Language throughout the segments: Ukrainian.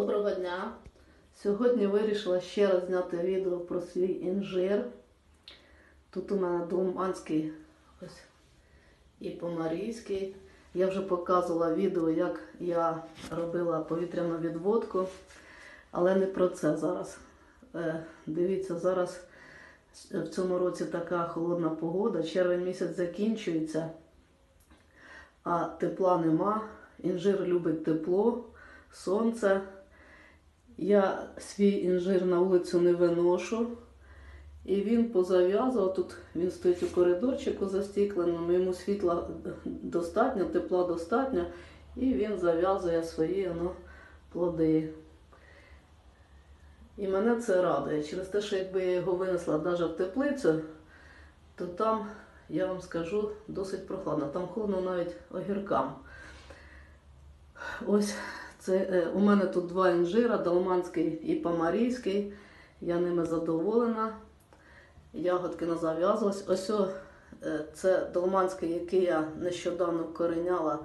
Доброго дня! Сьогодні вирішила ще раз зняти відео про свій інжир. Тут у мене долманський ось і помарійський. Я вже показувала відео, як я робила повітряну відводку, але не про це зараз. Е, Дивіться, зараз в цьому році така холодна погода, червень місяць закінчується, а тепла нема. Інжир любить тепло, сонце. Я свій інжир на вулицю не виношу. І він позав'язував. Тут він стоїть у коридорчику застікленому, йому світла достатньо, тепла достатньо, і він зав'язує свої ну, плоди. І мене це радує. Через те, що якби я його винесла навіть в теплицю, то там, я вам скажу, досить прохладно. Там холодно навіть огіркам. Ось це е, у мене тут два інжира, далманський і помарійський. Я ними задоволена. Ягодки не зав'язувались. Ось е, це долманський, який я нещодавно вкореняла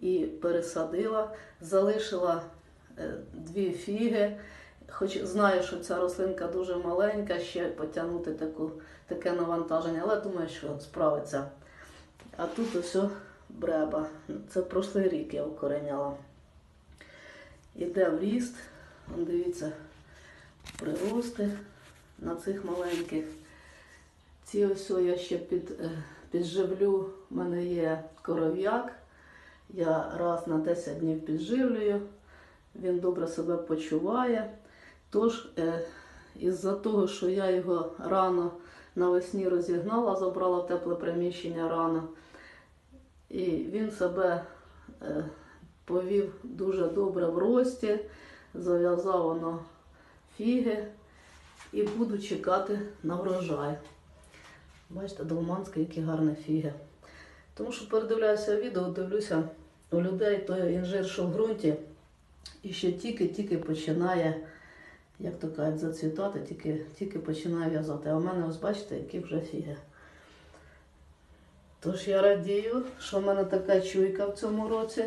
і пересадила. Залишила е, дві фіги. Хоч знаю, що ця рослинка дуже маленька, ще потягнути таку, таке навантаження, але думаю, що справиться. А тут ось бреба. Це прошлий рік я вкореняла. Іде в ріст. Дивіться, прирости на цих маленьких. Ці ось я ще під, е, підживлю. У мене є коров'як. Я раз на 10 днів підживлюю. Він добре себе почуває. Тож, е, із-за того, що я його рано навесні розігнала, забрала в тепле приміщення рано. І він себе е, повів дуже добре в рості, зав'язав воно фіги і буду чекати на врожай. Бачите, долманські, які гарні фіги. Тому що передивляюся відео, дивлюся у людей той інжир, що в ґрунті, і ще тільки-тільки починає, як то кажуть, зацвітати, тільки, тільки починає в'язати. А у мене ось бачите, які вже фіги. Тож я радію, що в мене така чуйка в цьому році,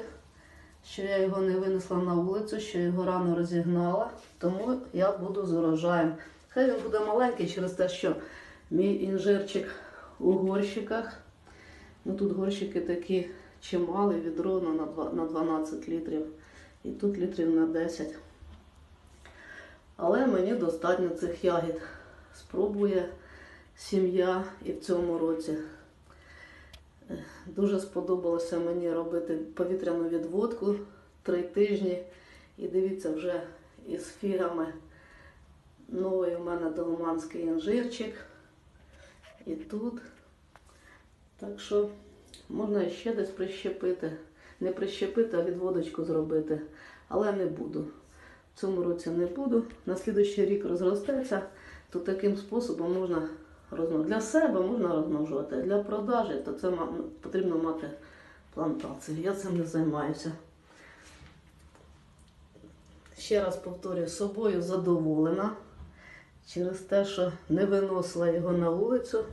що я його не винесла на вулицю, що його рано розігнала, тому я буду з урожаєм. Хай він буде маленький через те, що мій інжирчик у горщиках. Ну Тут горщики такі чималі, відро на 12 літрів. І тут літрів на 10. Але мені достатньо цих ягід. Спробує сім'я і в цьому році. Дуже сподобалося мені робити повітряну відводку три тижні. І дивіться, вже із фігами новий у мене долманський інжирчик. І тут. Так що можна ще десь прищепити. Не прищепити, а відводочку зробити. Але не буду. В цьому році не буду. На слідуючий рік розростеться, то таким способом можна розмножувати. Для себе можна розмножувати, для продажі, то це потрібно мати плантацію. Я цим не займаюся. Ще раз повторюю, собою задоволена через те, що не виносила його на вулицю,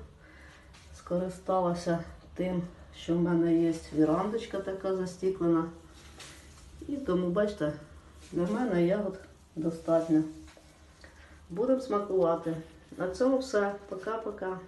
скористалася тим, що в мене є вірандочка така застіклена. І тому, бачите, для мене ягод достатньо. Будемо смакувати. На. Пока-пока.